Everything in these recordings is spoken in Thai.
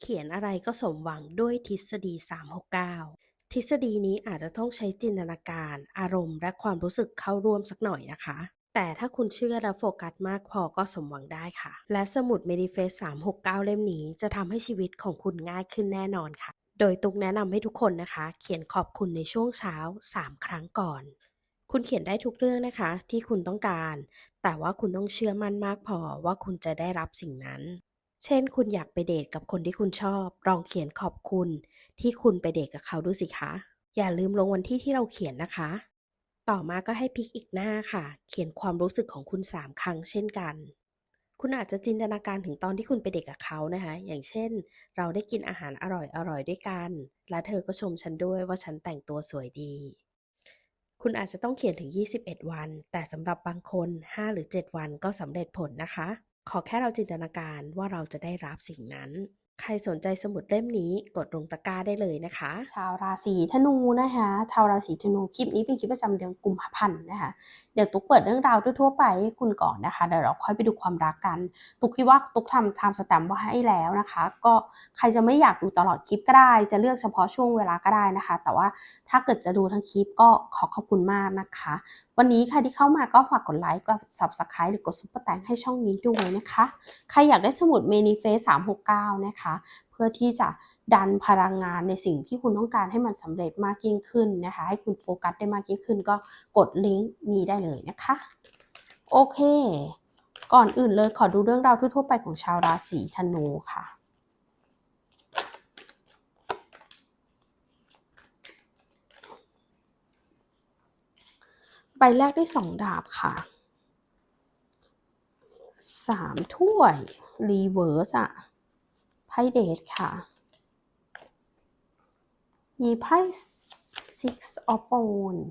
เขียนอะไรก็สมหวังด้วยทฤษฎี 369 ทฤษฎีนี้อาจจะต้องใช้จินตนาการ อารมณ์ และความรู้สึกเข้าร่วมสักหน่อยนะคะ แต่ถ้าคุณเชื่อและโฟกัสมากพอก็สมหวังได้ค่ะ และสมุด Manifest 369 เล่มนี้จะทำให้ชีวิตของคุณง่ายขึ้นแน่นอนค่ะ โดยตุกแนะนำให้ทุกคนนะคะ เขียนขอบคุณในช่วงเช้า 3 ครั้งก่อน คุณเขียนได้ทุกเรื่องนะคะ ที่คุณต้องการ แต่ว่าคุณต้องเชื่อมั่นมากพอว่าคุณจะได้รับสิ่งนั้น เช่น คุณอยากไปเดทกับคนที่คุณชอบ ลองเขียนขอบคุณ ที่คุณไปเดทกับเขาดูสิคะ อย่าลืมลงวันที่ที่เราเขียนนะคะ ต่อมาก็ให้พลิกอีกหน้าค่ะ เขียนความรู้สึกของคุณ 3 ครั้งเช่นกัน คุณอาจจะจินตนาการถึงตอนที่คุณไปเดทกับเขานะคะ อย่างเช่น เราได้กินอาหารอร่อยๆด้วยกัน และเธอก็ชมฉันด้วยว่าฉันแต่งตัวสวยดี คุณอาจจะต้องเขียนถึง 21 วัน แต่สำหรับบางคน 5 หรือ 7 วันก็สำเร็จผลนะคะ ขอแค่เราจินตนาการว่าเราจะได้รับสิ่งนั้น ใครสนใจสมุดเล่มนี้กดลงตะกร้าได้เลยนะคะ ชาวราศีธนูนะคะชาวราศีธนูคลิปนี้เป็นคลิปประจำเดือนกุมภาพันธ์นะคะเดี๋ยวตุ๊กเปิดเรื่องราวทั่วๆไปให้คุณก่อนนะคะเดี๋ยวเราค่อยไปดูความรักกัน ตุ๊กคิดว่าตุ๊กทำทำสแตมป์ไว้ให้แล้วนะคะ ก็ใครจะไม่อยากดูตลอดคลิปก็ได้ จะเลือกเฉพาะช่วงเวลาก็ได้นะคะ แต่ว่าถ้าเกิดจะดูทั้งคลิปก็ขอขอบคุณมากนะคะ วันนี้ใครที่เข้ามาก็ฝากกดไลค์กด subscribe หรือกดซุปเปอร์แตงให้ช่องนี้ด้วยนะคะ ใครอยากได้สมุด Manifest 369 นะคะเพื่อที่จะดันพลังงานในสิ่งที่คุณต้องการให้มันสำเร็จมากยิ่งขึ้นนะคะ ให้คุณโฟกัสได้มากยิ่งขึ้น ก็กดลิงก์นี้ได้เลยนะคะ โอเค ก่อนอื่นเลยขอดูเรื่องราวทั่วๆไปของชาวราศีธนูค่ะใบแรกได้สองดาบค่ะสามถ้วย รีเวิร์สอะ ไพ่เดทค่ะ มีไพ่ six of wands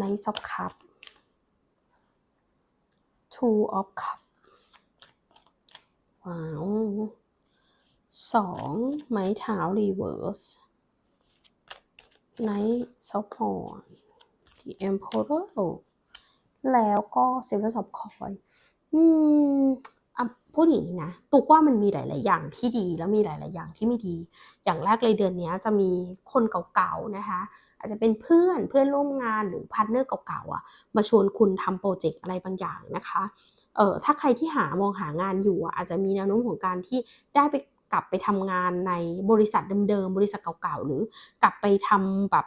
knight of cup two of cup ว้าวสองไม้เท้ารีเวิร์ส Knight of w a n d The Emperor แล้วก็ Seven of Coins อืม พูดอย่างนี้นะตุกว่ามันมีหลาย ๆ อย่างที่ดีแล้วมีหลาย ๆ อย่างที่ไม่ดี อย่างแรกเลยเดือนนี้จะมีคนเก่า ๆ นะคะ อาจจะเป็นเพื่อนเพื่อนร่วมงานหรือพาร์ทเนอร์เก่า ๆ อะ มาชวนคุณทำโปรเจกต์อะไรบางอย่างนะคะ เอ่อ ถ้าใครที่หามองหางานอยู่อะอาจจะมีแนวโน้มของการที่ได้ไปกลับไปทำงานในบริษัทเดิม ๆ บริษัทเก่า ๆ หรือกลับไปทำแบบ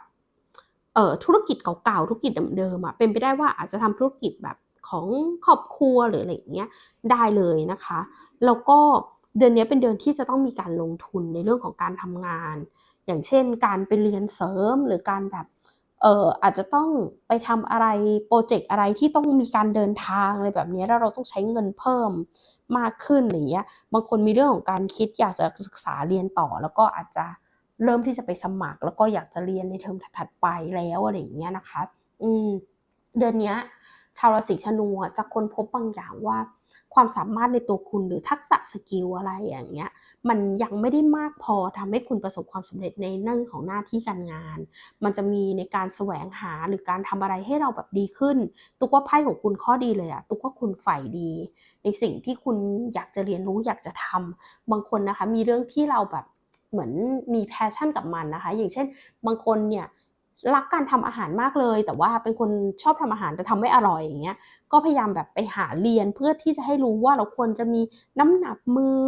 เอ่อ ธุรกิจเก่า ๆ ธุรกิจเดิม ๆ อะ เป็นไปได้ว่าอาจจะทำธุรกิจแบบ ของครอบครัวหรืออะไรอย่างเงี้ยได้เลยนะคะ แล้วก็เดือนนี้เป็นเดือนที่จะต้องมีการลงทุนในเรื่องของการทำงาน อย่างเช่น การไปเรียนเสริมหรือการแบบเอ่ออาจจะต้องไปทำอะไรโปรเจกต์อะไรที่ต้องมีการเดินทางอะไรแบบนี้แล้วเราต้องใช้เงินเพิ่มมากขึ้นอย่างเงี้ย บางคนมีเรื่องของการคิดอยากจะศึกษาเรียนต่อ แล้วก็อาจจะเริ่มที่จะไปสมัคร แล้วก็อยากจะเรียนในเทอมถัดๆไปแล้วอะไรอย่างเงี้ยนะคะ อืมเดือนเนี้ย ชาวราศีธนูจะค้นพบบางอย่างว่า ความสามารถในตัวคุณหรือทักษะสกิลอะไรอย่างเงี้ยมันยังไม่ได้มากพอทำให้คุณประสบความสำเร็จในเรื่องของหน้าที่การงาน มันจะมีในการแสวงหาหรือการทำอะไรให้เราแบบดีขึ้น ตุกว่าไพ่ของคุณข้อดีเลยอะตุกว่าคุณใฝ่ดี ในสิ่งที่คุณอยากจะเรียนรู้อยากจะทำบางคนนะคะมีเรื่องที่เราแบบเหมือนมีแพชชั่นกับมันนะคะ อย่างเช่น บางคนเนี่ย รักการทำอาหารมากเลย แต่ว่าเป็นคนชอบทำอาหารแต่ทำไม่อร่อยอย่างเงี้ยก็พยายามแบบไปหาเรียนเพื่อที่จะให้รู้ว่าเราควรจะมีน้ำหนักมือ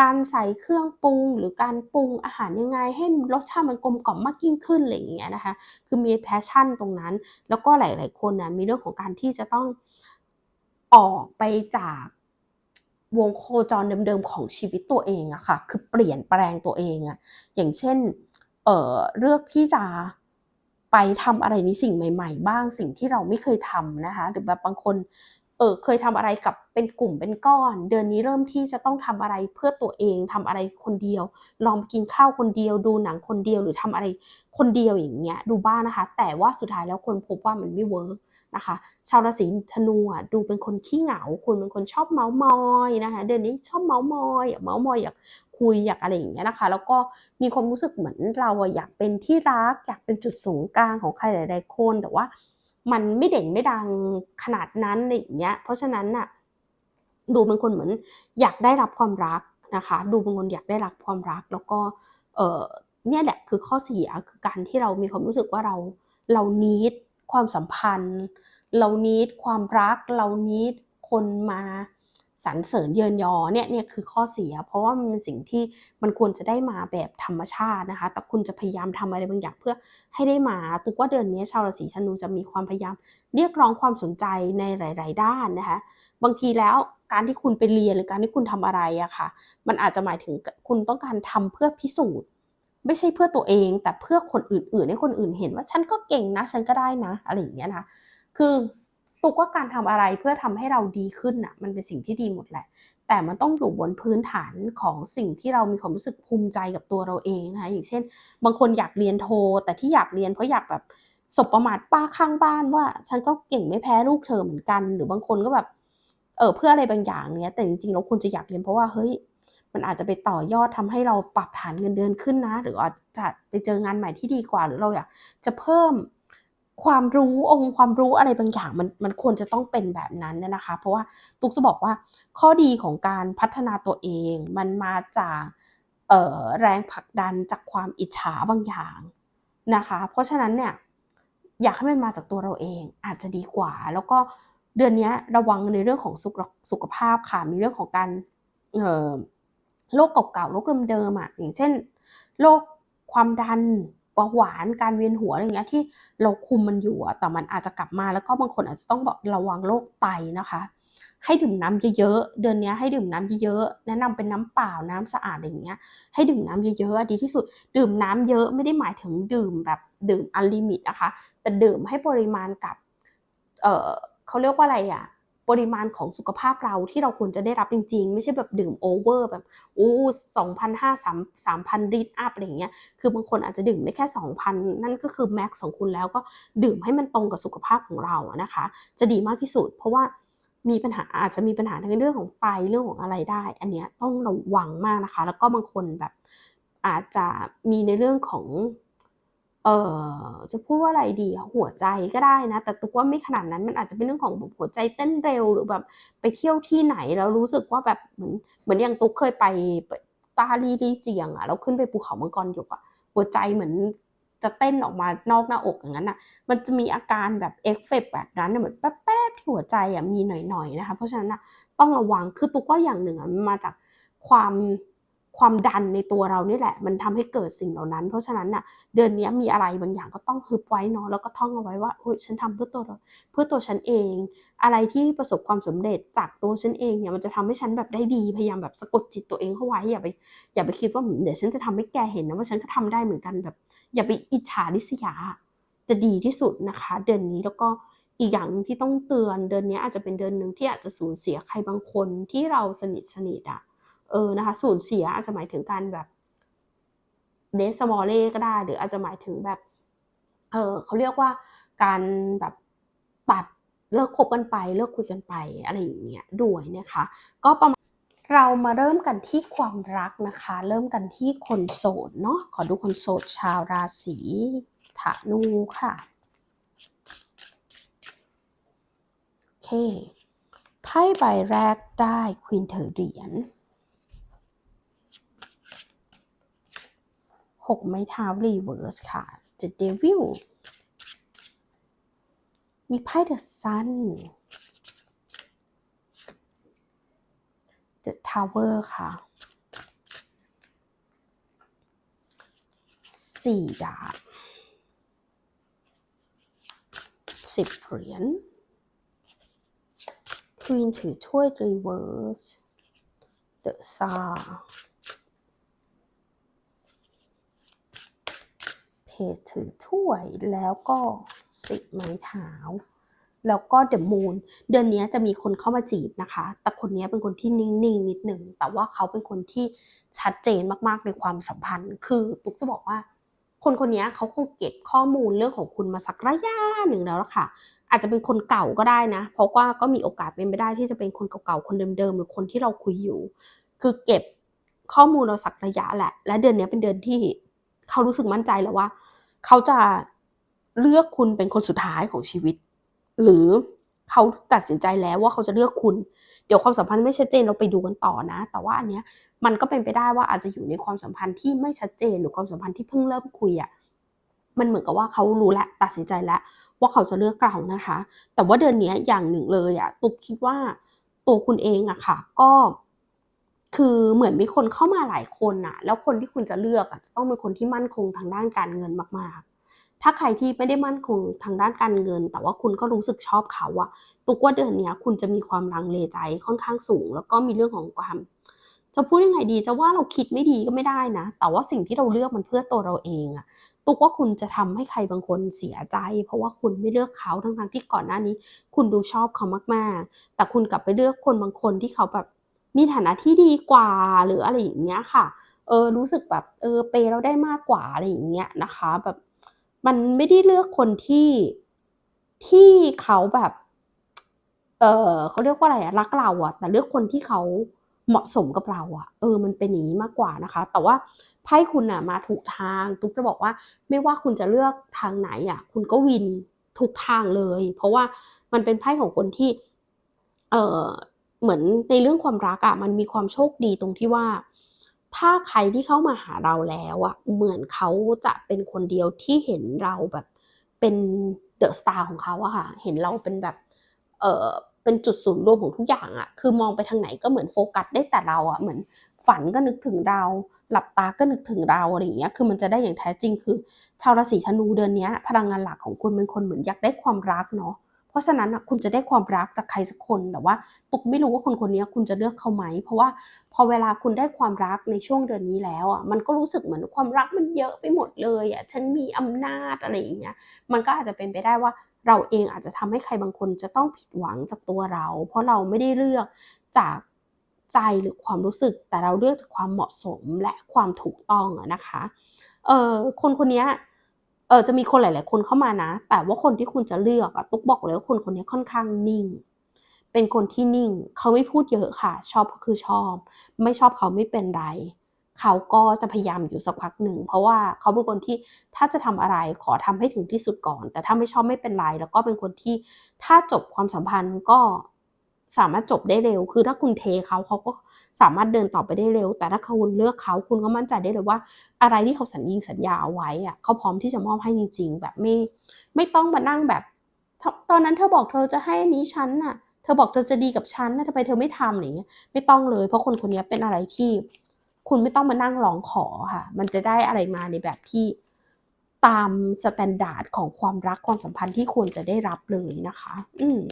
การใส่เครื่องปรุง หรือการปรุงอาหารยังไง ให้รสชาติมันกลมกล่อมมากยิ่งขึ้นอะไรอย่างเงี้ยนะคะ คือมีแพชชั่นตรงนั้น แล้วก็หลาย ๆ คนนะมีเรื่องของการที่จะต้องออกไปจากวงโคจรเดิม ๆ ของชีวิตตัวเองอะค่ะ คือเปลี่ยนแปลงตัวเองอะอย่างเช่น เออเลือกที่จะ ไปทำอะไรในสิ่งใหม่ ๆ บ้างสิ่งที่เราไม่เคยทำนะคะหรือแบบบางคนเออเคยทำอะไรกับเป็นกลุ่มเป็นก้อน เดือนนี้เริ่มที่จะต้องทำอะไรเพื่อตัวเองทำอะไรคนเดียว ลองกินข้าวคนเดียว ดูหนังคนเดียวหรือทำอะไรคนเดียวอย่างเงี้ยดูบ้างนะคะ แต่ว่าสุดท้ายแล้วคนพบว่ามันไม่เวิร์ก นะคะ ชาวราศีธนูอะดูเป็นคนขี้เหงา คุณเป็นคนชอบเมาส์มอยนะคะ เดือนนี้ชอบเมาส์มอยเมาส์มอยอยากคุยอยากอะไรอย่างเงี้ยนะคะ แล้วก็มีความรู้สึกเหมือนเราอะอยากเป็นที่รัก อยากเป็นจุดศูนย์กลางของใครหลายๆคนแต่ว่ามันไม่เด่นไม่ดังขนาดนั้นอะไรอย่างเงี้ย เพราะฉะนั้นน่ะดูเป็นคนเหมือนอยากได้รับความรักนะคะ ดูเป็นคนอยากได้รับความรัก แล้วก็เออเนี่ยแหละคือข้อเสียคือการที่เรามีความรู้สึกว่าเราเรานีด ความสัมพันธ์ เรานีดความรัก เรานีดคนมาสรรเสริญเยินยอเนี่ยเนี่ยคือข้อเสีย เพราะว่ามันเป็นสิ่งที่มันควรจะได้มาแบบธรรมชาตินะคะ แต่คุณจะพยายามทำอะไรบางอย่างเพื่อให้ได้มาตุกว่าเดือนนี้ชาวราศีธนูจะมีความพยายาม เรียกร้องความสนใจในหลาย ๆ ด้านนะคะ บางทีแล้วการที่คุณไปเรียนหรือการที่คุณทำอะไรอะค่ะ มันอาจจะหมายถึงคุณต้องการทำเพื่อพิสูจน์ ไม่ใช่เพื่อตัวเอง แต่เพื่อคนอื่นๆให้คนอื่นเห็นว่าฉันก็เก่งนะ ฉันก็ได้นะอะไรอย่างเงี้ยนะคือตุกว่าการทำอะไรเพื่อทำให้เราดีขึ้นน่ะมันเป็นสิ่งที่ดีหมดแหละ แต่มันต้องอยู่บนพื้นฐานของสิ่งที่เรามีความรู้สึกภูมิใจกับตัวเราเองนะคะอย่างเช่น บางคนอยากเรียนโท แต่ที่อยากเรียนเพราะอยากแบบสบประมาทป้าข้างบ้านว่า ฉันก็เก่งไม่แพ้ลูกเธอเหมือนกัน หรือบางคนก็แบบเออเพื่ออะไรบางอย่างเนี้ยแต่จริงๆแล้วคุณจะอยากเรียนเพราะว่าเฮ้ย มันอาจจะไปต่อยอดทำให้เราปรับฐานเงินเดือนขึ้นนะ หรืออาจจะไปเจองานใหม่ที่ดีกว่า หรือเราอยากจะเพิ่มความรู้องค์ความรู้อะไรบางอย่างมันมันควรจะต้องเป็นแบบนั้นเนยนะคะ เพราะว่าตุ๊กจะบอกว่าข้อดีของการพัฒนาตัวเองมันมาจากแรงผลักดันจากความอิจฉาบางอย่างนะคะ เพราะฉะนั้นเนี่ยอยากให้มันมาจากตัวเราเองอาจจะดีกว่า แล้วก็เดือนนี้ระวังในเรื่องของสุขสุขภาพค่ะมีเรื่องของการ โรคเก่าๆโรคเดิมๆอะอย่างเช่นโรคความดันเบาหวานการเวียนหัวอะไรเงี้ยที่เราคุมมันอยู่อะแต่มันอาจจะกลับมาแล้วก็บางคนอาจจะต้องบอกระวังโรคไตนะคะ ให้ดื่มน้ำเยอะๆเดือนนี้ให้ดื่มน้ำเยอะๆแนะนำเป็นน้ำเปล่าน้ำสะอาดอะไรอย่างเงี้ย ให้ดื่มน้ำเยอะๆดีที่สุด ดื่มน้ำเยอะไม่ได้หมายถึงดื่มแบบดื่มอันลิมิตนะคะ แต่ดื่มให้ปริมาณกับเออเขาเรียกว่าอะไรอะ ปริมาณของสุขภาพเราที่เราควรจะได้รับจริง ๆ ไม่ใช่แบบดื่มโอเวอร์แบบอู้สองพันห้าสามสามพันลิตรอัพอะไรอย่างเงี้ยคือบางคนอาจจะดื่มได้แค่สองพันนั่นก็คือแม็กซ์ของคุณแล้วก็ดื่มให้มันตรงกับสุขภาพของเรานะคะ จะดีมากที่สุด เพราะว่ามีปัญหาอาจจะมีปัญหาในเรื่องของไตเรื่องของอะไรได้ อันเนี้ยต้องระวังมากนะคะ แล้วก็บางคนแบบอาจจะมีในเรื่องของ เอ่อจะพูดว่าอะไรดีหัวใจก็ได้นะ แต่ตุกว่าไม่ขนาดนั้นมันอาจจะเป็นเรื่องของหัวใจเต้นเร็วหรือแบบไปเที่ยวที่ไหนแล้วรู้สึกว่าแบบเหมือนเหมือนอย่างตุ๊กเคยไปตาลีลีเจียงอะแล้วขึ้นไปภูเขามังกรหยกอะหัวใจเหมือนจะเต้นออกมานอกหน้าอกอย่างนั้นอะมันจะมีอาการแบบเอฟเฟกต์แบบนั้นเหมือนแป๊บๆที่หัวใจอะมีหน่อยๆนะคะเพราะฉะนั้นอะต้องระวังคือตุ๊กว่าอย่างหนึ่งอะมันมาจากความ ความดันในตัวเรานี่แหละ มันทำให้เกิดสิ่งเหล่านั้น เพราะฉะนั้นน่ะเดือนนี้มีอะไรบางอย่างก็ต้องฮึบไว้เนาะแล้วก็ท่องเอาไว้ว่าโอ้ยฉันทำเพื่อตัวเพื่อตัวฉันเอง อะไรที่ประสบความสำเร็จจากตัวฉันเองเนี่ยมันจะทำให้ฉันแบบได้ดีพยายามแบบสะกดจิตตัวเองเข้าไว้อย่าไปอย่าไปคิดว่าเดี๋ยวฉันจะทำให้แกเห็นนะว่าฉันก็ทำได้เหมือนกันแบบ อย่าไปอิจฉาริษยาจะดีที่สุดนะคะ เดือนนี้แล้วก็อีกอย่างที่ต้องเตือนเดือนนี้อาจจะเป็นเดือนหนึ่งที่อาจจะสูญเสียใครบางคนที่เราสนิทสนิทอะ เออนะคะสูญเสียอาจจะหมายถึงการแบบเดสมอลเล่ก็ได้ หรืออาจจะหมายถึงแบบ เออเขาเรียกว่าการแบบตัดเลิกคบกันไป เลิกคุยกันไปอะไรอย่างเงี้ยด้วยนะคะ ก็ประมาณเรามาเริ่มกันที่ความรักนะคะ เริ่มกันที่คนโสดเนาะขอดูคนโสดชาวราศีธนูค่ะโอเคไพ่ใบแรกได้ควีนเธอเหรียญ หกไม้เท้ารีเวิร์สค่ะ The Devil มีไพ่ The Sun The Tower ค่ะสี่ดาบสิบเหรียญควีนถือถ้วย reverse the star เพจถือถ้วยแล้วก็สิบไม้เท้า แล้วก็เด e m มูนเดือนนี้จะมีคนเข้ามาจีบนะคะ แต่คนนี้เป็นคนที่นิ่งๆนิดหนึ่งแต่ว่าเขาเป็นคนที่ชัดเจนมากๆในความสัมพันธ์ คือตุ๊กจะบอกว่า คนคนนี้เขาคงเก็บข้อมูลเรื่องของคุณมาสักระยะหนึ่งแล้วล่ะค่ะ อาจจะเป็นคนเก่าก็ได้นะ เพราะว่าก็มีโอกาสเป็นไปได้ที่จะเป็นคนเก่าๆคนเดิมๆหรือคนที่เราคุยอยู่ คือเก็บข้อมูลเราสักระยะแหละ และเดือนนี้เป็นเดือนที่ เขารู้สึกมั่นใจแล้วว่า เขาจะเลือกคุณเป็นคนสุดท้ายของชีวิต หรือเขาตัดสินใจแล้วว่าเขาจะเลือกคุณ เดี๋ยวความสัมพันธ์ไม่ชัดเจนเราไปดูกันต่อนะ แต่ว่าอันเนี้ยมันก็เป็นไปได้ว่าอาจจะอยู่ในความสัมพันธ์ที่ไม่ชัดเจนหรือความสัมพันธ์ที่เพิ่งเริ่มคุยอะมันเหมือนกับว่าเขารู้แล้วตัดสินใจแล้วว่าเขาจะเลือกเรานะคะ แต่ว่าเดือนนี้อย่างหนึ่งเลยอะตุ๊กคิดว่าตัวคุณเองอะค่ะ ก็ คือเหมือนมีคนเข้ามาหลายคนน่ะแล้วคนที่คุณจะเลือกอะจะต้องเป็นคนที่มั่นคงทางด้านการเงินมากๆ ถ้าใครที่ไม่ได้มั่นคงทางด้านการเงิน แต่ว่าคุณก็รู้สึกชอบเขาอะตุกว่าเดือนเนี้ยคุณจะมีความลังเลใจค่อนข้างสูง แล้วก็มีเรื่องของความจะพูดยังไงดีจะว่าเราคิดไม่ดีก็ไม่ได้นะ แต่ว่าสิ่งที่เราเลือกมันเพื่อตัวเราเองอะตุกว่าคุณจะทำให้ใครบางคนเสียใจ เพราะว่าคุณไม่เลือกเขาทั้งๆที่ก่อนหน้านี้ คุณดูชอบเขามากๆ แต่คุณกลับไปเลือกคนบางคนที่เขาแบบ มีฐานะที่ดีกว่าหรืออะไรอย่างเงี้ยค่ะ เออรู้สึกแบบเออเปเราได้มากกว่าอะไรอย่างเงี้ยนะคะ แบบมันไม่ได้เลือกคนที่ที่เขาแบบ เออเขาเรียกว่าอะไรอะรักเราอะแต่เลือกคนที่เขาเหมาะสมกับเราอะเออ มันเป็นอย่างนี้มากกว่านะคะ แต่ว่าไพ่คุณอะมาถูกทาง ตุ๊กจะบอกว่า ไม่ว่าคุณจะเลือกทางไหนอะคุณก็วินทุกทางเลย เพราะว่ามันเป็นไพ่ของคนที่ เออ เหมือนในเรื่องความรักอะมันมีความโชคดีตรงที่ว่า ถ้าใครที่เข้ามาหาเราแล้วอะเหมือนเขาจะเป็นคนเดียวที่เห็นเราแบบเป็นเดอะสตาร์ของเขาอะค่ะ เห็นเราเป็นแบบเออเป็นจุดศูนย์รวมของทุกอย่างอะคือมองไปทางไหนก็เหมือนโฟกัสได้แต่เราอะเหมือนฝันก็นึกถึงเรา หลับตาก็นึกถึงเราอะไรอย่างเงี้ย คือมันจะได้อย่างแท้จริงคือ ชาวราศีธนูเดือนนี้พลังงานหลักของคุณเป็นคนเหมือนอยากได้ความรักเนาะ เพราะฉะนั้นคุณจะได้ความรักจากใครสักคนแต่ว่าตุกไม่รู้ว่าคนคนนี้คุณจะเลือกเขาไหม เพราะว่าพอเวลาคุณได้ความรักในช่วงเดือนนี้แล้วอะมันก็รู้สึกเหมือนความรักมันเยอะไปหมดเลยอะฉันมีอำนาจอะไรอย่างเงี้ยมันก็อาจจะเป็นไปได้ว่าเราเองอาจจะทำให้ใครบางคนจะต้องผิดหวังจากตัวเรา เพราะเราไม่ได้เลือกจากใจหรือความรู้สึกแต่เราเลือกจากความเหมาะสมและความถูกต้องอะนะคะเออคนคนนี้ ออจะมีคนหลาย ๆ คนเข้ามานะ แต่ว่าคนที่คุณจะเลือกอะตุ๊กบอกเลยว่าคนคนนี้ค่อนข้างนิ่ง เป็นคนที่นิ่ง เขาไม่พูดเยอะค่ะ ชอบก็คือชอบ ไม่ชอบเขาไม่เป็นไร เขาก็จะพยายามอยู่สักพักหนึ่ง เพราะว่าเขาเป็นคนที่ถ้าจะทำอะไรขอทำให้ถึงที่สุดก่อน แต่ถ้าไม่ชอบไม่เป็นไร แล้วก็เป็นคนที่ถ้าจบความสัมพันธ์ก็ สามารถจบได้เร็ว คือถ้าคุณเทเขาเขาก็สามารถเดินต่อไปได้เร็ว แต่ถ้าคุณเลือกเขาคุณก็มั่นใจได้เลยว่า อะไรที่เขาสัญญิงสัญญาเอาไว้อะเขาพร้อมที่จะมอบให้จริง ๆ แบบไม่ ไม่ต้องมานั่งแบบ ตอนนั้นเธอบอกเธอจะให้นนี้ฉันน่ะ เธอบอกเธอจะดีกับฉันนะทำไมเธอไม่ทำอย่างเงี้ยไม่ต้องเลย เพราะคนคนนี้เป็นอะไรที่ คุณไม่ต้องมานั่งร้องขอค่ะ มันจะได้อะไรมาในแบบที่ตามสแตนดาร์ดของความรักความสัมพันธ์ที่ควรจะได้รับเลยนะคะ อืม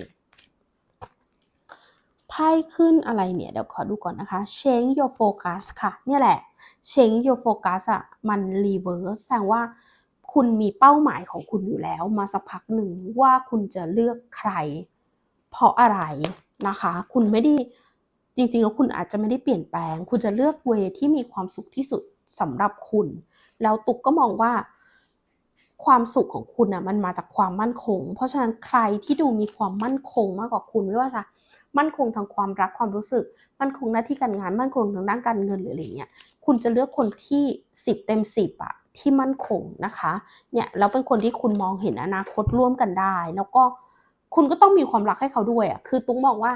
ไพ่ขึ้นอะไรเนี่ย เดี๋ยวขอดูก่อนนะคะ change your focus ค่ะ เนี่ยแหละ change your focus อะมัน reverse แสดงว่าคุณมีเป้าหมายของคุณอยู่แล้ว มาสักพักหนึ่งว่าคุณจะเลือกใคร เพราะอะไรนะคะ คุณไม่ได้จริงๆแล้วคุณอาจจะไม่ได้เปลี่ยนแปลง คุณจะเลือกเวที่มีความสุขที่สุดสำหรับคุณ แล้วตุกก็มองว่าความสุขของคุณน่ะมันมาจากความมั่นคง เพราะฉะนั้นใครที่ดูมีความมั่นคงมากกว่าคุณไม่ว่าจะ มั่นคงทางความรักความรู้สึก มั่นคงหน้าที่การงาน มั่นคงทางด้านการเงินหรืออะไรเงี้ยคุณจะเลือกคนที่สิบเต็มสิบอะที่มั่นคงนะคะเนี่ยแล้วเป็นคนที่คุณมองเห็นอนาคตร่วมกันได้ แล้วก็คุณก็ต้องมีความรักให้เขาด้วยอะคือตุ้งมองว่า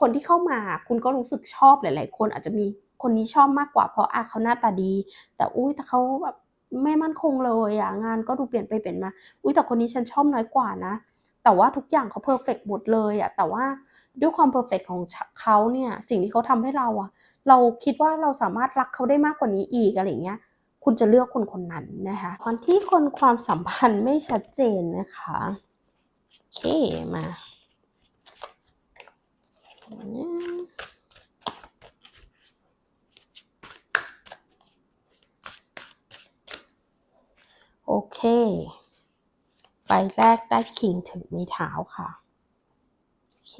คนที่เข้ามาคุณก็รู้สึกชอบหลาย ๆ คนอาจจะมีคนนี้ชอบมากกว่าเพราะอาเขาหน้าตาดี แต่อุ้ยแต่เขาแบบไม่มั่นคงเลยอะงานก็ดูเปลี่ยนไปเปลี่ยนมา อุ้ยแต่คนนี้ฉันชอบน้อยกว่านะ แต่ว่าทุกอย่างเขาเพอร์เฟกหมดเลยอะแต่ว่าด้วยความเพอร์เฟกของเขาเนี่ยสิ่งที่เขาทำให้เราอะเราคิดว่าเราสามารถรักเขาได้มากกว่านี้อีกอะไรเงี้ยคุณจะเลือกคนคนนั้นนะคะตอนที่คนความสัมพันธ์ไม่ชัดเจนนะคะโอเคมาโอเค ใบแรกได้คิงถึงมีเท้าค่ะโอเค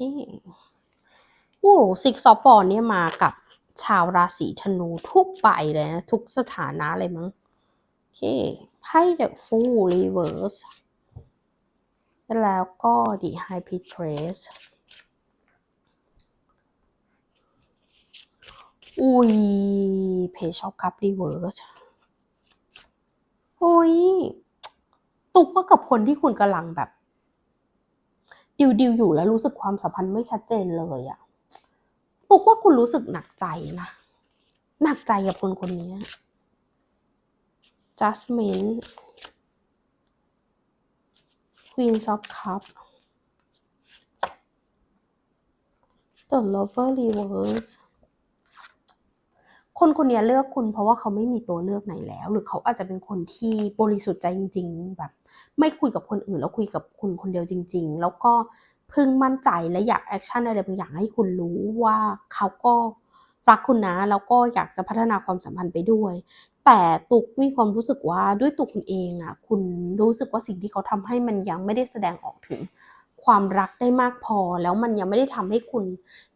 โอ้ซิกซอปอนเนี่ยมากับชาวราศีธนูทุกใบเลยนะ ทุกสถานะเลยมั้งโอเคไพ่เดอะฟูลรีเวิร์สแล้วก็ดีไฮพิทเรสอุ้ยเพจชอปคัพรีเวิร์สโอ้ย ตุกว่ากับคนที่คุณกำลังแบบ ดิวดิวอยู่แล้วรู้สึกความสัมพันธ์ไม่ชัดเจนเลยอะตุกว่าคุณรู้สึกหนักใจนะ หนักใจกับคนคนนี้ Judgment Queen of Cup The Lover Reverse คนคนนี้เลือกคุณเพราะว่าเขาไม่มีตัวเลือกไหนแล้ว หรือเขาอาจจะเป็นคนที่บริสุทธิ์ใจจริง ๆ แบบ ไม่คุยกับคนอื่นแล้วคุยกับคุณคนเดียวจริง ๆ แล้วก็พึ่งมั่นใจและอยากแอคชั่นอะไรบางอย่างให้คุณรู้ว่าเขาก็รักคุณนะแล้วก็อยากจะพัฒนาความสัมพันธ์ไปด้วย แต่ตุกมีความรู้สึกว่าด้วยตัวคุณเองอะคุณรู้สึกว่าสิ่งที่เขาทำให้มันยังไม่ได้แสดงออกถึง ความรักได้มากพอ แล้วมันยังไม่ได้ทำให้คุณ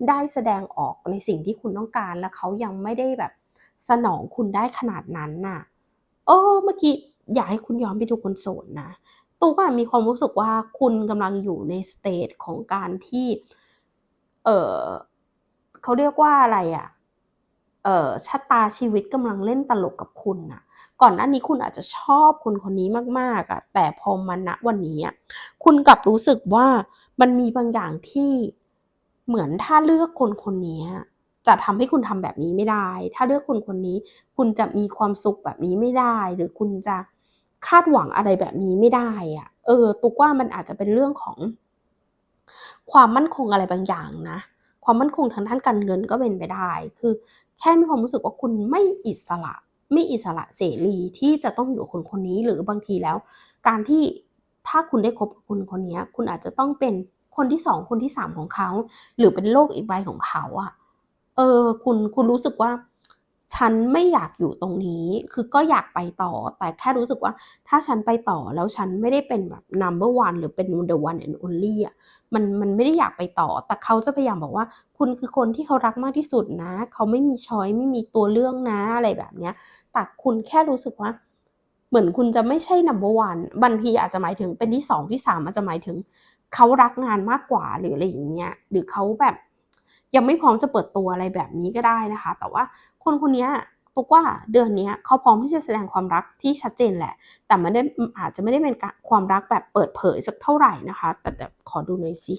ได้แสดงออกในสิ่งที่คุณต้องการ และเขายังไม่ได้แบบสนองคุณได้ขนาดนั้นน่ะเออเมื่อกี้อยากให้คุณย้อนไปดูคนโสดนะตูก็มีความรู้สึกว่าคุณกำลังอยู่ในสเตจของการที่ เออเขาเรียกว่าอะไรอะ่ะ ชะตาชีวิตกำลังเล่นตลกกับคุณนะก่อนหน้านี้คุณอาจจะชอบคนคนนี้มากๆอะ่ะแต่พอมาณวันนี้อะคุณกลับรู้สึกว่ามันมีบางอย่างที่เหมือนถ้าเลือกคนคนนี้จะทำให้คุณทำแบบนี้ไม่ได้ ถ้าเลือกคนคนนี้ คุณจะมีความสุขแบบนี้ไม่ได้ หรือคุณจะคาดหวังอะไรแบบนี้ไม่ได้อะเออ ตุกว่ามันอาจจะเป็นเรื่องของ ความมั่นคงอะไรบางอย่างนะ ความมั่นคงทางด้านการเงินก็เป็นไปได้ คือ แค่มีความรู้สึกว่าคุณไม่อิสระ ไม่อิสระเสรีที่จะต้องอยู่กับคนคนนี้หรือบางทีแล้ว การที่ถ้าคุณได้คบกับคนคนนี้คุณอาจจะต้องเป็นคนที่สองคนที่สามของเขา หรือเป็นโลกอีกใบของเขาอะเออคุณคุณรู้สึกว่า ฉันไม่อยากอยู่ตรงนี้ คือก็อยากไปต่อ แต่แค่รู้สึกว่าถ้าฉันไปต่อแล้วฉันไม่ได้เป็นแบบ number one หรือเป็น the one and only อะ มันมันไม่ได้อยากไปต่อ แต่เขาจะพยายามบอกว่า คุณคือคนที่เขารักมากที่สุดนะ เขาไม่มีช้อยไม่มีตัวเลือกนะอะไรแบบเนี้ย แต่คุณแค่รู้สึกว่า เหมือนคุณจะไม่ใช่ number one บางทีอาจจะหมายถึงเป็นที่สองที่สามอาจจะหมายถึง เขารักงานมากกว่าหรืออะไรอย่างเงี้ย หรือเขาแบบ ยังไม่พร้อมจะเปิดตัวอะไรแบบนี้ก็ได้นะคะ แต่ว่าคนคนนี้ตุกว่าเดือนนี้เขาพร้อมที่จะแสดงความรักที่ชัดเจนแหละ แต่มันได้อาจจะไม่ได้เป็นความรักแบบเปิดเผยสักเท่าไหร่นะคะ แต่แต่ขอดูหน่อยสิ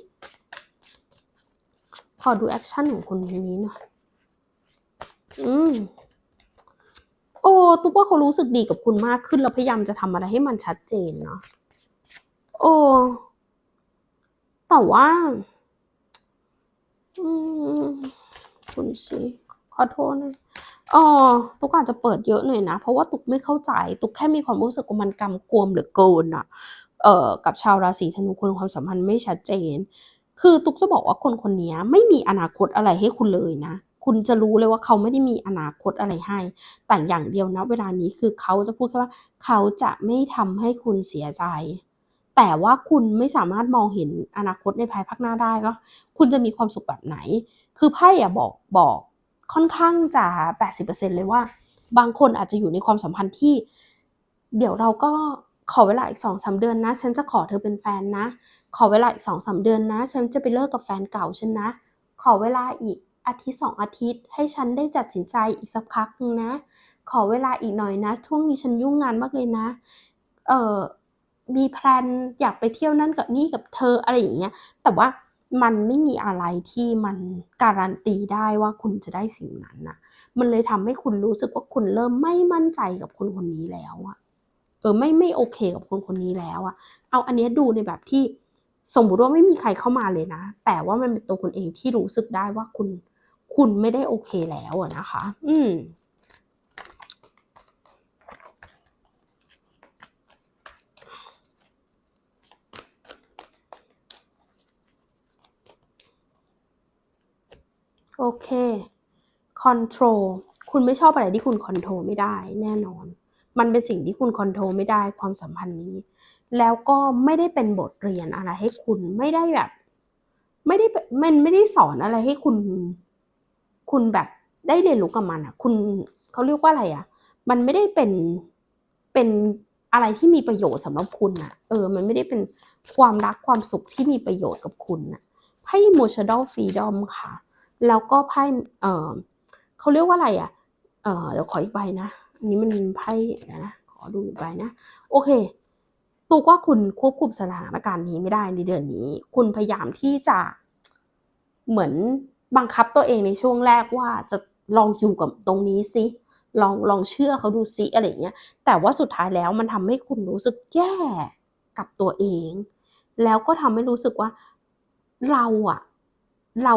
ขอดูแอคชั่นของคนคนนี้หน่อย อืมโอ้ตุกว่าเขารู้สึกดีกับคุณมากขึ้น แล้วพยายามจะทำอะไรให้มันชัดเจนเนาะ โอ้ แต่ว่า คุณสิขอโทษนะอ๋อตุกอาจจะเปิดเยอะหน่อยนะ เพราะว่าตุกไม่เข้าใจ ตุกแค่มีความรู้สึกว่ามันกำกวมหลือเกินอะเอ่อกับชาวราศีธนูคนความสัมพันธ์ไม่ชัดเจน คือตุกจะบอกว่าคนคนนี้ไม่มีอนาคตอะไรให้คุณเลยนะ คุณจะรู้เลยว่าเขาไม่ได้มีอนาคตอะไรให้ แต่อย่างเดียวนะ เวลานี้คือเขาจะพูดแค่ว่า เขาจะไม่ทำให้คุณเสียใจ แต่ว่าคุณไม่สามารถมองเห็นอนาคตในภายภาคหน้าได้ว่าคุณจะมีความสุขแบบไหน คือไพ่อะบอกบอกค่อนข้างจะ 80%เลยว่า บางคนอาจจะอยู่ในความสัมพันธ์ที่ เดี๋ยวเราก็ขอเวลาอีกสองสาเดือนนะ ฉันจะขอเธอเป็นแฟนนะ ขอเวลาอีกสองสาเดือนนะ ฉันจะไปเลิกกับแฟนเก่าฉันนะ ขอเวลาอีกอาทิตย์สองอาทิตย์ ให้ฉันได้จัดสินใจอีกสักพักนึงนะขอเวลาอีกหน่อยนะ ช่วงนี้ฉันยุ่งงานมากเลยนะ เอ่อ มีแพลนอยากไปเที่ยวนั่นกับนี่กับเธออะไรอย่างเงี้ยแต่ว่ามันไม่มีอะไรที่มันการันตีได้ว่าคุณจะได้สิ่งนั้นนะมันเลยทำให้คุณรู้สึกว่าคุณเริ่มไม่มั่นใจกับคนคนนี้แล้วอะเออไม่ไม่โอเคกับคนคนนี้แล้วอะเอาอันเนี้ยดูในแบบที่สมมติว่าไม่มีใครเข้ามาเลยนะ แต่ว่ามันเป็นตัวคุณเองที่รู้สึกได้ว่าคุณ คุณไม่ได้โอเคแล้วอะนะคะ อืม โอเค control คุณไม่ชอบอะไรที่คุณ control ไม่ได้แน่นอน มันเป็นสิ่งที่คุณ control ไม่ได้ความสัมพันธ์นี้ แล้วก็ไม่ได้เป็นบทเรียนอะไรให้คุณไม่ได้แบบ ไม่ได้มันไม่ได้สอนอะไรให้คุณ คุณแบบได้เรียนรู้กับมันอะ คุณเขาเรียกว่าอะไรอะ มันไม่ได้เป็นเป็นอะไรที่มีประโยชน์สำหรับคุณอะ เออ มันไม่ได้เป็นความรักความสุขที่มีประโยชน์กับคุณอะไพ่ emotional freedom ค่ะ แล้วก็ไพ่เออเขาเรียกว่าอะไรอะเออเดี๋ยวขออีกใบนะอันนี้มันไพ่นะขอดูอีกใบนะ โอเคตูว่าคุณควบคุมสถานการณ์นี้ไม่ได้ในเดือนนี้ คุณพยายามที่จะเหมือนบังคับตัวเองในช่วงแรกว่าจะลองอยู่กับตรงนี้สิลองลองเชื่อเขาดูซิอะไรเงี้ย แต่ว่าสุดท้ายแล้วมันทำให้คุณรู้สึกแย่กับตัวเอง แล้วก็ทำให้รู้สึกว่าเราอะ เรา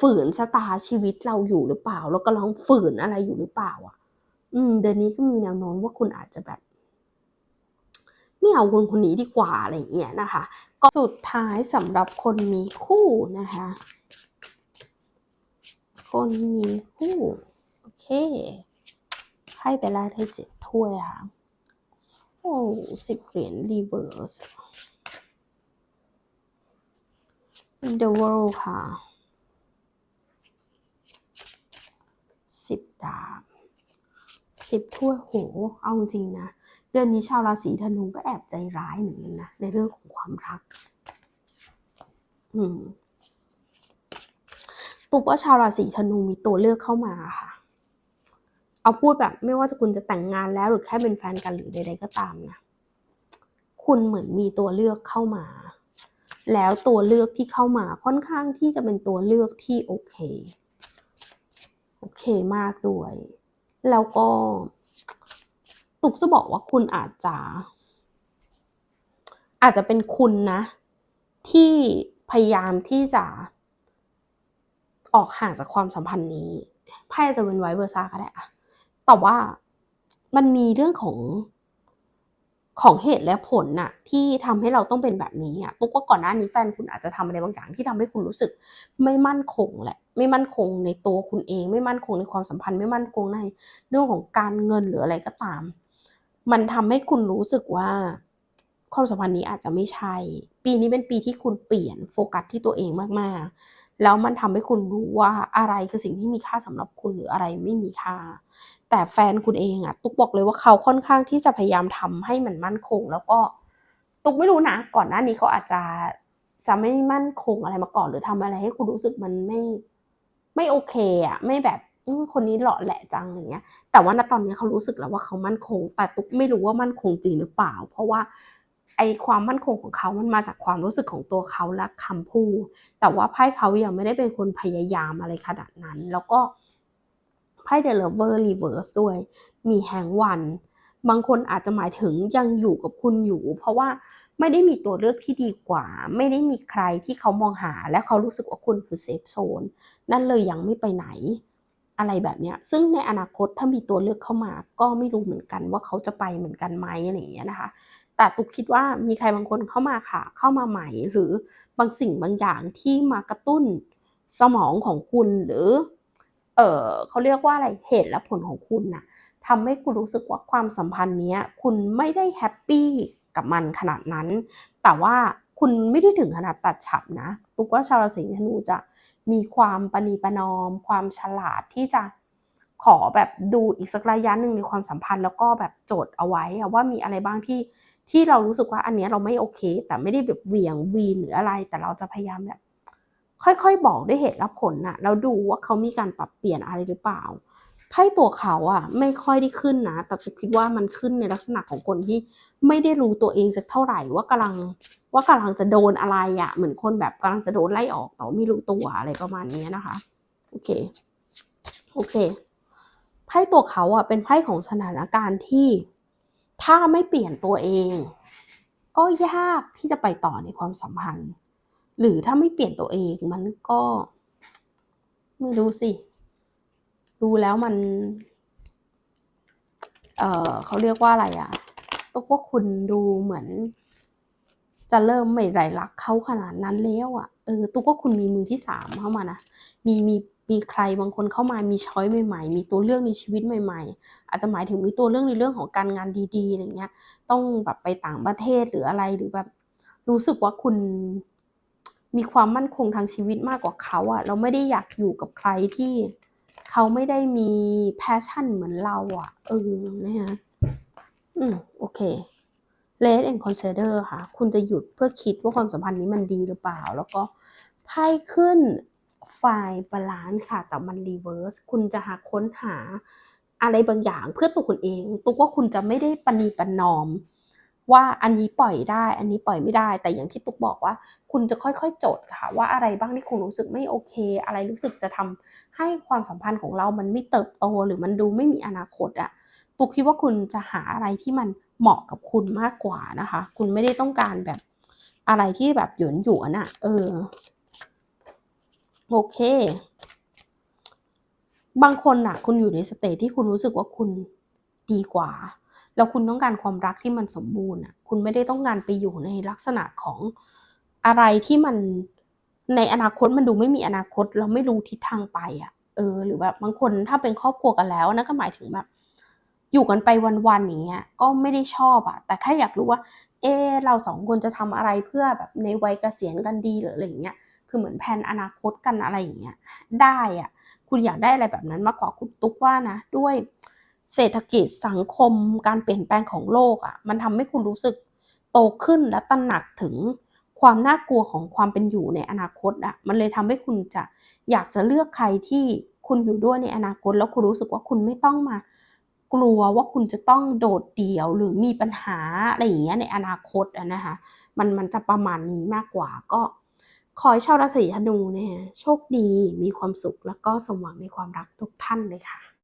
ฝืนชะตาชีวิตเราอยู่หรือเปล่าเรากำลังฝืนอะไรอยู่หรือเปล่า อะ อืม เดือนนี้ก็มีแนวโน้มว่าคุณอาจจะแบบไม่เอาคนคนนี้ดีกว่าอะไรอย่างเงี้ยนะคะ ก็สุดท้ายสำหรับคนมีคู่นะคะ คนมีคู่ โอเค ให้ไปแล้วได้เจ็ดถ้วยค่ะ โอ้สิบเหรียญรีเวิร์ส The World ค่ะ สิบดาบสิบถ้วยโห เอาจริงนะ เดือนนี้ชาวราศีธนูก็แอบใจร้ายเหมือนกันนะ ในเรื่องของความรัก อืมตุกว่าชาวราศีธนูมีตัวเลือกเข้ามาค่ะ เอาพูดแบบ ไม่ว่าจะคุณจะแต่งงานแล้วหรือแค่เป็นแฟนกันหรือใดๆก็ตามนะ คุณเหมือนมีตัวเลือกเข้ามา แล้วตัวเลือกที่เข้ามาค่อนข้างที่จะเป็นตัวเลือกที่โอเค โอเคมากด้วย แล้วก็ ตุกจะบอกว่าคุณอาจจะ อาจจะเป็นคุณนะ ที่พยายามที่จะ ออกห่างจากความสัมพันธ์นี้ไพ่จะเป็นไวเวอร์ซ่าก็ได้อะแต่ว่ามันมีเรื่องของของเหตุและผลน่ะที่ทำให้เราต้องเป็นแบบนี้อะตุ๊กว่าก่อนหน้านี้แฟนคุณอาจจะทำอะไรบางอย่างที่ทำให้คุณรู้สึกไม่มั่นคงแหละ ไม่มั่นคงในตัวคุณเอง ไม่มั่นคงในความสัมพันธ์ ไม่มั่นคงในเรื่องของการเงินหรืออะไรก็ตาม มันทำให้คุณรู้สึกว่าความสัมพันธ์นี้อาจจะไม่ใช่ ปีนี้เป็นปีที่คุณเปลี่ยนโฟกัสที่ตัวเองมากๆ แล้วมันทำให้คุณรู้ว่าอะไรคือสิ่งที่มีค่าสำหรับคุณหรืออะไรไม่มีค่า แต่แฟนคุณเองอะตุ๊กบอกเลยว่าเขาค่อนข้างที่จะพยายามทำให้มันมั่นคง แล้วก็ตุ๊กไม่รู้นะ ก่อนหน้านี้เขาอาจจะจะไม่มั่นคงอะไรมาก่อนหรือทำอะไรให้คุณรู้สึกมันไม่ ไม่โอเคอะไม่แบบคนนี้หล่อแหละจังอย่างเงี้ย แต่ว่าณตอนนี้เขารู้สึกแล้วว่าเขามั่นคง แต่ตุ๊กไม่รู้ว่ามั่นคงจริงหรือเปล่า เพราะว่าไอความมั่นคงของเขามันมาจากความรู้สึกของตัวเขาและคำพูด แต่ว่าไพ่เขายังไม่ได้เป็นคนพยายามอะไรขนาดนั้น แล้วก็ไพ่ The Lover Reverse ด้วย มีแฮงวัน บางคนอาจจะหมายถึงยังอยู่กับคุณอยู่ เพราะว่า ไม่ได้มีตัวเลือกที่ดีกว่า ไม่ได้มีใครที่เขามองหา และเขารู้สึกว่าคุณคือเซฟโซนนั่นเลยยังไม่ไปไหน อะไรแบบเนี้ย ซึ่งในอนาคตถ้ามีตัวเลือกเข้ามา ก็ไม่รู้เหมือนกันว่าเขาจะไปเหมือนกันไหมอะไรอย่างเงี้ยนะคะ แต่ตุกคิดว่ามีใครบางคนเข้ามาค่ะ เข้ามาใหม่หรือบางสิ่งบางอย่างที่มากระตุ้นสมองของคุณหรือ เออเขาเรียกว่าอะไรเหตุและผลของคุณน่ะทำให้คุณรู้สึกว่าความสัมพันธ์เนี้ยคุณไม่ได้แฮปปี้ กับมันขนาดนั้น แต่ว่าคุณไม่ได้ถึงขนาดตัดฉับนะตุกว่าชาวราศีธนูจะมีความปณีประนอม ความฉลาดที่จะขอแบบดูอีกสักระยะหนึ่งในความสัมพันธ์ แล้วก็แบบโจทย์เอาไว้ว่ามีอะไรบ้างที่ที่เรารู้สึกว่าอันเนี้ยเราไม่โอเค แต่ไม่ได้แบบเหวี่ยงวีนหรืออะไร แต่เราจะพยายามแบบ ค่อยๆ บอกด้วยเหตุและผลน่ะแล้วดูว่าเขามีการปรับเปลี่ยนอะไรหรือเปล่า ไพ่ตัวเขาอะไม่ค่อยได้ขึ้นนะ แต่คิดว่ามันขึ้นในลักษณะของคนที่ไม่ได้รู้ตัวเองสักเท่าไหร่ว่ากำลังว่ากำลังจะโดนอะไรอะเหมือนคนแบบกำลังจะโดนไล่ออกแต่ไม่รู้ตัวอะไรประมาณนี้นะคะ โอเค โอเค ไพ่ตัวเขาอะเป็นไพ่ของสถานการณ์ที่ ถ้าไม่เปลี่ยนตัวเอง ก็ยากที่จะไปต่อในความสัมพันธ์ หรือถ้าไม่เปลี่ยนตัวเองมันก็ ไม่รู้สิ ดูแล้วมัน เออเขาเรียกว่าอะไรอะต้องว่าคุณดูเหมือน จะเริ่มไม่ไรรักเขาขนาดนั้นแล้วอะเออตุกว่าคุณมีมือที่สามเข้ามานะมีมีมีใครบางคนเข้ามามีช้อยใหม่ๆ มีตัวเลือกในชีวิตใหม่ ๆ อาจจะหมายถึงมีตัวเลือกในเรื่องของการงานดีๆอะไรเงี้ย ต้องแบบไปต่างประเทศหรืออะไรหรือแบบ รู้สึกว่าคุณมีความมั่นคงทางชีวิตมากกว่าเขาอะเราไม่ได้อยากอยู่กับใครที่ เขาไม่ได้มีแพชชั่นเหมือนเราอะเออนะฮะอืมโอเค Let and consider ค่ะ คุณจะหยุดเพื่อคิดว่าความสัมพันธ์นี้มันดีหรือเปล่า แล้วก็ไพ่ขึ้นไฟบาลานซ์ค่ะ แต่มันรีเวิร์ส คุณจะหาค้นหาอะไรบางอย่างเพื่อตัวคุณเองตุกว่าคุณจะไม่ได้ปณีปนอม ว่าอันนี้ปล่อยได้ อันนี้ปล่อยไม่ได้ แต่อย่างที่ตุ๊กบอกว่า คุณจะค่อยๆ โจทย์ค่ะ ว่าอะไรบ้างที่คุณรู้สึกไม่โอเค อะไรรู้สึกจะทำให้ความสัมพันธ์ของเรามันไม่เติบโตหรือมันดูไม่มีอนาคตอะตุ๊กคิดว่าคุณจะหาอะไรที่มันเหมาะกับคุณมากกว่านะคะ คุณไม่ได้ต้องการแบบอะไรที่แบบหยวนหยวนอะเออโอเค บางคนน่ะคุณอยู่ในสเตจที่คุณรู้สึกว่าคุณดีกว่า แล้วคุณต้องการความรักที่มันสมบูรณ์อะคุณไม่ได้ต้องการไปอยู่ในลักษณะของอะไรที่มันในอนาคตมันดูไม่มีอนาคต เราไม่รู้ทิศทางไปอะเออหรือแบบบางคนถ้าเป็นครอบครัวกันแล้วนั่นก็หมายถึงแบบ อยู่กันไปวันๆอย่างเงี้ยก็ไม่ได้ชอบอะแต่แค่อยากรู้ว่า เออเราสองคนจะทำอะไรเพื่อแบบในวัยเกษียณกันดีหรืออะไรอย่างเงี้ยคือเหมือนแผนอนาคตกันอะไรอย่างเงี้ยได้อะคุณอยากได้อะไรแบบนั้นมากกว่าคุณตุ๊กว่านะ ด้วย เศรษฐกิจสังคมการเปลี่ยนแปลงของโลกอะมันทำให้คุณรู้สึกโตขึ้นและตระหนักถึงความน่ากลัวของความเป็นอยู่ในอนาคตอะมันเลยทำให้คุณจะอยากจะเลือกใครที่คุณอยู่ด้วยในอนาคต แล้วคุณรู้สึกว่าคุณไม่ต้องมากลัวว่าคุณจะต้องโดดเดี่ยวหรือมีปัญหาอะไรอย่างเงี้ยในอนาคตอะนะคะมันมันจะประมาณนี้มากกว่าก็ขอให้ชาวราศีธนูเนี่ยโชคดีมีความสุขแล้วก็สมหวังในความรักทุกท่านเลยค่ะ